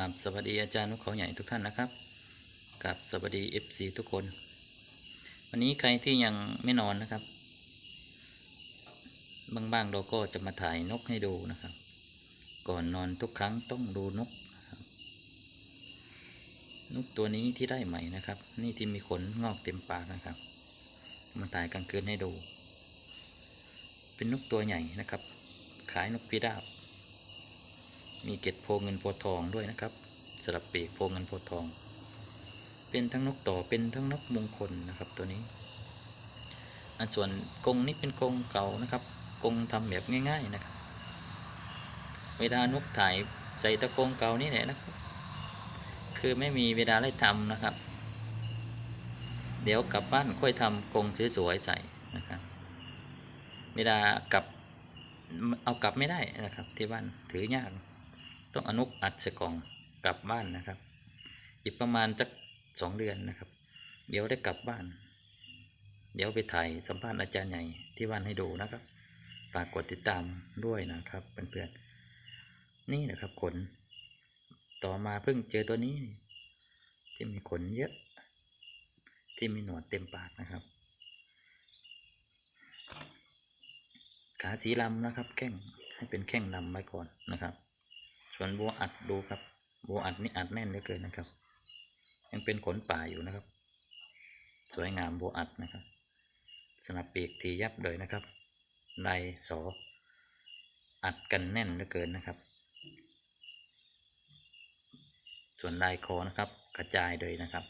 กราบสวัสดีอาจารย์นกเขาใหญ่ทุกท่านนะครับกราบสวัสดี FC ทุกคน วันนี้ใครที่ยังไม่นอนนะครับบางๆเราก็จะมาถ่ายนกให้ดูนะครับ ก่อนนอนทุกครั้งต้องดูนกนะครับนกตัวนี้ที่ได้ใหม่นะครับ นี่ที่มีขนงอกเต็มปากนะครับ มาถ่ายกลางคืนให้ดู เป็นนกตัวใหญ่นะครับ ขายนกพิราบ มีเกล็ดโพเงินโพทองด้วยนะครับสลับปีกโพเงินโพทอง เป็นทั้งนกต่อเป็นทั้งนกมงคลนะครับตัวนี้ อันส่วนกรงนี้เป็นกรงเก่านะครับกรงทำแบบง่าย ๆนะครับ เวลานกถ่ายใส่ตะกรงเก่านี่แหละนะครับ คือไม่มีเวลาได้ทำนะครับ เดี๋ยวกลับบ้านค่อยทำกรงสวยๆใส่นะครับเวลากลับเอากลับไม่ได้นะครับ ที่บ้านถือยาก ต้องอนุกอัดใส่กล่องกลับบ้านนะครับ อีกประมาณสักสองเดือนนะครับ เดี๋ยวได้กลับบ้าน เดี๋ยวไปถ่ายสัมภาษณ์อาจารย์ใหญ่ที่บ้านให้ดูนะครับฝากกดติดตามด้วยนะครับเพื่อนๆนี่นะครับขน ต่อมาเพิ่งเจอตัวนี้ ที่มีขนเยอะ ที่มีหนวดเต็มปากนะครับ ขาสีลำนะครับ แข้งให้เป็นแข้งลำไว้ก่อนนะครับ ส่วนบัวอัดดูครับ บัวอัดนี่อัดแน่นเหลือเกินนะครับ ยังเป็นขนป่าอยู่นะครับ สวยงามบัวอัดนะครับ สนับปีกทียับเลยนะครับลายสออัดกันแน่นเหลือเกินนะครับ ส่วนลายคอนะครับ กระจายเลยนะครับ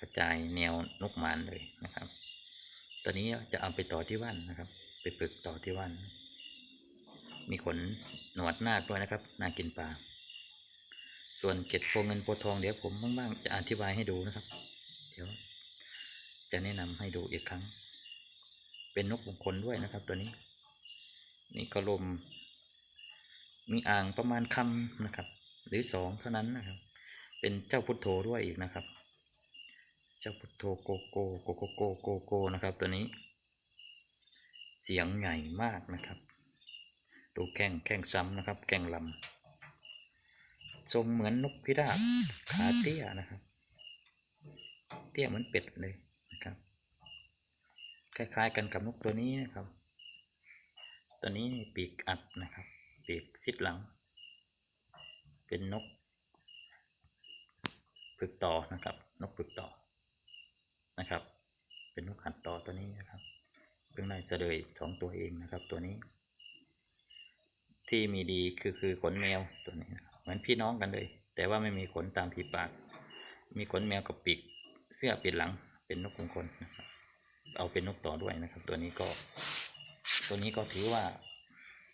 กระจายแนวนกหมานเลยนะครับ ตัวนี้จะเอาไปต่อที่ว่านนะครับ ไปฝึกต่อที่ว่านมีขน หนวดนาคด้วยนะครับ นากินปลา ส่วนเก็ดโพเงินโพทองเดี๋ยวผมบ้างๆจะอธิบายให้ดูนะครับ เดี๋ยว จะแนะนำให้ดูอีกครั้ง เป็นนกมงคลด้วยนะครับ ตัวนี้ นี่ก็ลม มีอ่างประมาณคำนะครับ หรือสองเท่านั้นนะครับ เป็นเจ้าพุทโธด้วยอีกนะครับ เจ้าพุทโธโกโกโกโกโกโกโกนะครับ ตัวนี้ เสียงใหญ่มากนะครับ ดูแข้งแข้งซ้ำนะครับ แข้งลำทรงเหมือนนกพิราบขาเตี้ยนะครับ เตี้ยเหมือนเป็ดเลยนะครับ คล้ายๆกันกับนกตัวนี้นะครับ ตัวนี้ปีกอัดนะครับ ปีกซิดหลัง เป็นนกผึกต่อนะครับ นกผึกต่อนะครับ เป็นนกขัดต่อตัวนี้นะครับเพิ่งได้เสดยสองตัวเองนะครับตัวนี้ ที่มีดีคือคือขนแมวตัวนี้เหมือนพี่น้องกันเลย แต่ว่าไม่มีขนตามผีปาก มีขนแมวกับปีกเสื้อปิดหลังเป็นนกมงคลนะครับเอาเป็นนกต่อด้วยนะครับ ตัวนี้ก็ ตัวนี้ก็ถือว่า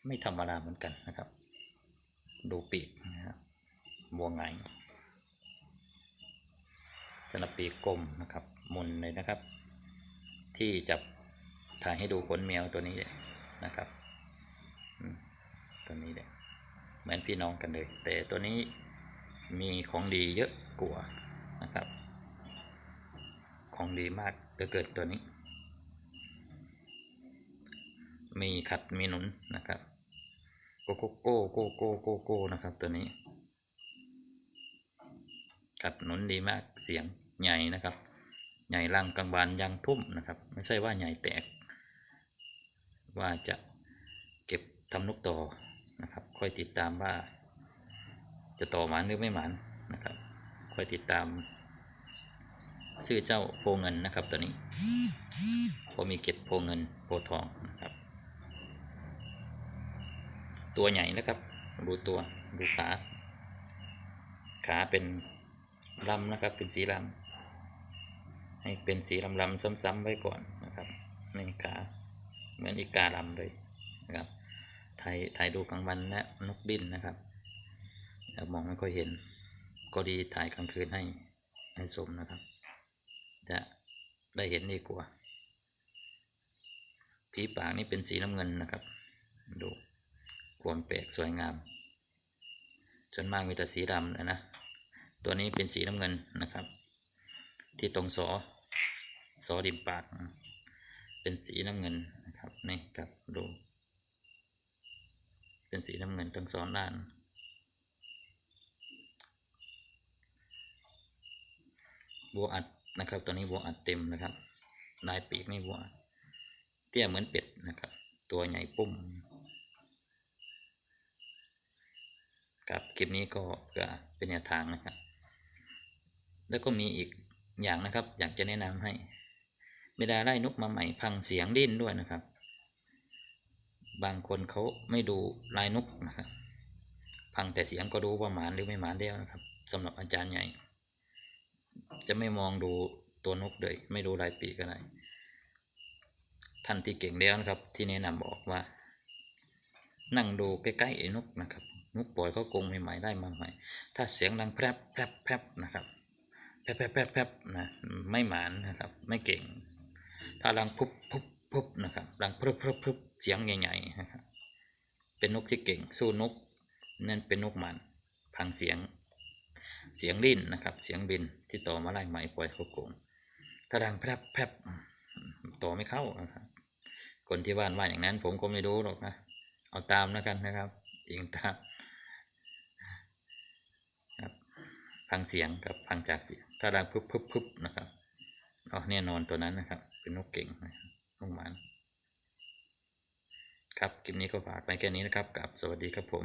ไม่ธรรมดาเหมือนกันนะครับ ดูปีกนะครับบัวไงายสนับปีกกลมนะครับมุนเลยนะครับ ที่จะถ่ายให้ดูขนแมวตัวนี้เลยนะครับ ตัวนี้เนี่ยเหมือนพี่น้องกันเลย แต่ตัวนี้มีของดีเยอะกว่านะครับ ของดีมากเหลือเกินตัวนี้ มีขัดมีหนุนนะครับโกโกโก้โกโก้โกโก้นะครับตัวนี้ ขัดหนุนดีมากเสียงใหญ่นะครับ ใหญ่ลังกลางบานยังทุ่มนะครับ ไม่ใช่ว่าใหญ่แตก ว่าจะเก็บทำนกต่อ นะครับค่อยติดตามว่าจะต่อหมานหรือไม่หมานนะครับค่อยติดตามชื่อเจ้าโพเงินนะครับตัวนี้พอมีเก็บโพเงินโพทองนะครับ ตัวใหญ่นะครับ ดูตัวดูขาขาเป็นลำนะครับเป็นสีลำให้เป็นสีลำลำซ้ำๆไว้ก่อนนะครับในขาเหมือนอีกาลำเลยนะครับ ถ่ายถ่ายดูกลางวันและนกบินนะครับแต่มองไม่ค่อยเห็น ก็ดีถ่ายกลางคืนให้ให้ชมนะครับ จะได้เห็นดีกว่าผีปากนี่เป็นสีน้ำเงินนะครับ ดูความแปลกสวยงามส่วนมากมีแต่สีดำนะนะ ตัวนี้เป็นสีน้ำเงินนะครับ ที่ตรงสอสอดิมปาก เป็นสีน้ำเงินนะครับนี่ครับดู เป็นสีน้ำเงินทั้งสองด้าน บัวอัดนะครับ ตอนนี้บัวอัดเต็มนะครับลายปีกไม่บัวเตี้ยเหมือนเป็ดนะครับ ตัวใหญ่ปุ้มครับคลิปนี้ก็เะเป็นแนวทางนะครับ แล้วก็มีอีกอย่างนะครับ อยากจะแนะนำให้เวลาไล่นกมาใหม่พังเสียงดิ้นด้วยนะครับ บางคนเขาไม่ดูลายนกนะครับพังแต่เสียงก็รู้ว่าหมานหรือไม่หมานแล้วนะครับสำหรับอาจารย์ใหญ่ จะไม่มองดูตัวนกเลยไม่ดูลายปีกอะไรท่านที่เก่งแล้วนะครับ ที่แนะนำบอกว่า นั่งดูใกล้ๆไอ้นกนะครับนกปล่อยเขากรงใหม่ๆได้มาใหม่ ถ้าเสียงดังแพรบแพรบแพรบนะครับแพรบแพรบแพรบแพรบนะไม่หมานนะครับ ไม่เก่ง ถ้าดังพุบพุบ พุบนะครับดังพรึบพรึบพรึบเสียงใหญ่ๆนะครับเป็นนกที่เก่งสู้นกนั่นเป็นนกหมันพังเสียงเสียงดิ้นนะครับ เสียงบินที่ต่อมาไล่ไหมปล่อยเขาโกงถ้าดังแพรบแพรบต่อไม่เข้านะครับคนที่บ้านว่าอย่างนั้น ผมก็ไม่รู้หรอกนะเอาตามแล้วกันนะครับเองตามครับพังเสียงกับพังจากเสียงถ้าดังพึบพึบพึบนะครับอ๋อแน่นอนตัวนั้นนะครับ เป็นนกเก่งนะครับ ลงหมันครับคลิปนี้ก็ฝากไปแค่นี้นะครับกับสวัสดีครับผม